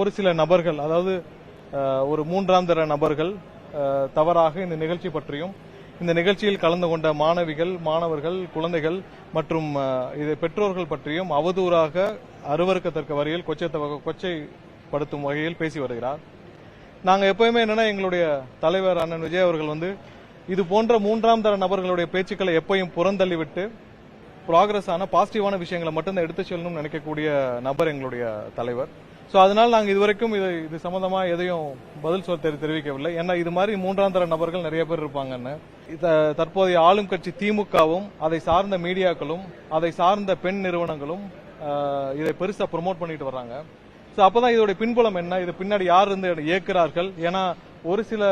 ஒரு சில நபர்கள் அதாவது ஒரு மூன்றாம் தர நபர்கள் தவறாக இந்த நிகழ்ச்சி பற்றியும் இந்த நிகழ்ச்சியில் கலந்து கொண்ட மாணவிகள் மாணவர்கள் குழந்தைகள் மற்றும் இது இதை பெற்றோர்கள் பற்றியும் அவதூறாக அருவறுக்கத்தக்க வரையில் கொச்சை கொச்சைப்படுத்தும் வகையில் பேசி வருகிறார். நாங்கள் எப்பயுமே என்னன்னா எங்களுடைய தலைவர் அண்ணன் விஜய் அவர்கள் வந்து இது போன்ற மூன்றாம் தர நபர்களுடைய பேச்சுக்களை எப்பயும் புறந்தள்ளிவிட்டு ப்ராக்ரஸ் ஆன பாசிட்டிவான விஷயங்களை மட்டும்தான் எடுத்து செல்லணும்னு நினைக்கக்கூடிய நபர் எங்களுடைய தலைவர். ஸோ அதனால் நாங்கள் இதுவரைக்கும் இது இது சம்மந்தமாக எதையும் பதில் சொல்ல தெரிவிக்கவில்லை. ஏன்னா இது மாதிரி மூன்றாம் தர நபர்கள் நிறைய பேர் இருப்பாங்கன்னு. தற்போதைய ஆளும் கட்சி திமுகவும் அதை சார்ந்த மீடியாக்களும் அதை சார்ந்த பெண் நிறுவனங்களும் இதை பெருசாக ப்ரோமோட் பண்ணிட்டு வர்றாங்க. ஸோ அப்போதான் இதோட பின்புலம் என்ன? இது பின்னாடி யார் இருந்து இயக்குறார்கள்? ஏன்னா ஒரு சில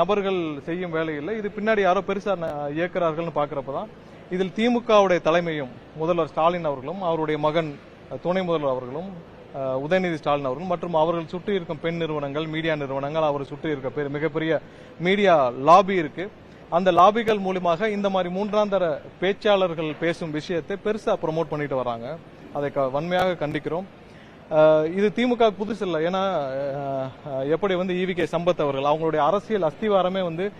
நபர்கள் செய்யும் வேலையில் இது பின்னாடி யாரோ பெருசாக இயக்குறார்கள்னு பார்க்குறப்ப தான் இதில் திமுகவுடைய தலைமையும் முதல்வர் ஸ்டாலின் அவர்களும் அவருடைய மகன் துணை முதல்வர் அவர்களும் உதயநிதி ஸ்டாலின் அவர்கள் மற்றும் அவர்கள் சுற்றி இருக்கும் பெண் நிறுவனங்கள் மீடியா நிறுவனங்கள் அவர் சுற்றி இருக்க மிகப்பெரிய மீடியா லாபி இருக்கு. அந்த லாபிகள் மூலியமாக இந்த மாதிரி மூன்றாம் தர பேச்சாளர்கள் பேசும் விஷயத்தை பெருசா ப்ரோமோட் பண்ணிட்டு வராங்க. அதை க- வன்மையாக கண்டிக்கிறோம். இது திமுக புதுசு இல்லை. ஏன்னா எப்படி வந்து ஈவிகே சம்பத் அவர்கள் அவங்களுடைய அரசியல் அஸ்திவாரமே வந்து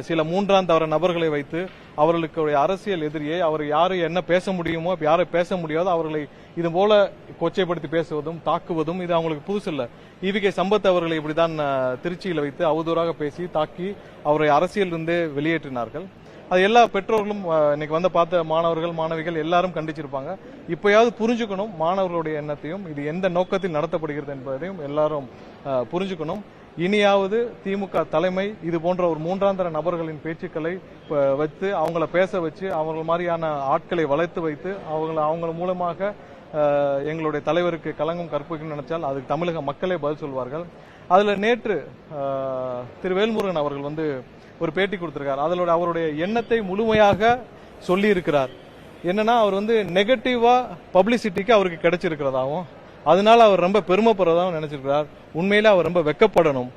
சில மூன்றாம் தவற நபர்களை வைத்து அவர்களுக்கு அரசியல் எதிரியை அவர் யாரு என்ன பேச முடியுமோ யாரை பேச முடியாதோ அவர்களை இது போல கொச்சைப்படுத்தி பேசுவதும் தாக்குவதும் இது அவங்களுக்கு புதுசு இல்ல. ஈவிகே சம்பத் அவர்களை இப்படிதான் திருச்சியில் வைத்து அவதூறாக பேசி தாக்கி அவரை அரசியலிருந்தே வெளியேற்றினார்கள். அது எல்லா பெற்றோர்களும் இன்னைக்கு வந்து பார்த்த மாணவர்கள் மாணவிகள் எல்லாரும் கண்டிச்சிருப்பாங்க. இப்பயாவது புரிஞ்சுக்கணும் மாணவர்களுடைய எண்ணத்தையும் இது எந்த நோக்கத்தில் நடத்தப்படுகிறது என்பதையும் எல்லாரும் புரிஞ்சுக்கணும். இனியாவது திமுக தலைமை இது போன்ற ஒரு மூன்றாந்தர நபர்களின் பேச்சுக்களை ப- வைத்து அவங்கள பேச வச்சு அவர்கள் மாதிரியான ஆட்களை வளைத்து வைத்து அவங்கள அவங்க மூலமாக எங்களுடைய தலைவருக்கு கலங்கம் கற்பிக்கணும்னு நினைச்சால் அதுக்கு தமிழக மக்களே பதில் சொல்வார்கள். அதுல நேற்று திரு வேல்முருகன் அவர்கள் வந்து ஒரு பேட்டி கொடுத்திருக்கார். அதில் அவருடைய எண்ணத்தை முழுமையாக சொல்லி இருக்கிறார் என்னன்னா அவர் வந்து நெகட்டிவா பப்ளிசிட்டிக்கு அவருக்கு கிடைச்சிருக்கிறதாவும் அதனால அவர் ரொம்ப பெருமைப்படுறதாகவும் நினைச்சிருக்கிறார். உண்மையில அவர் ரொம்ப வெக்கப்படணும்.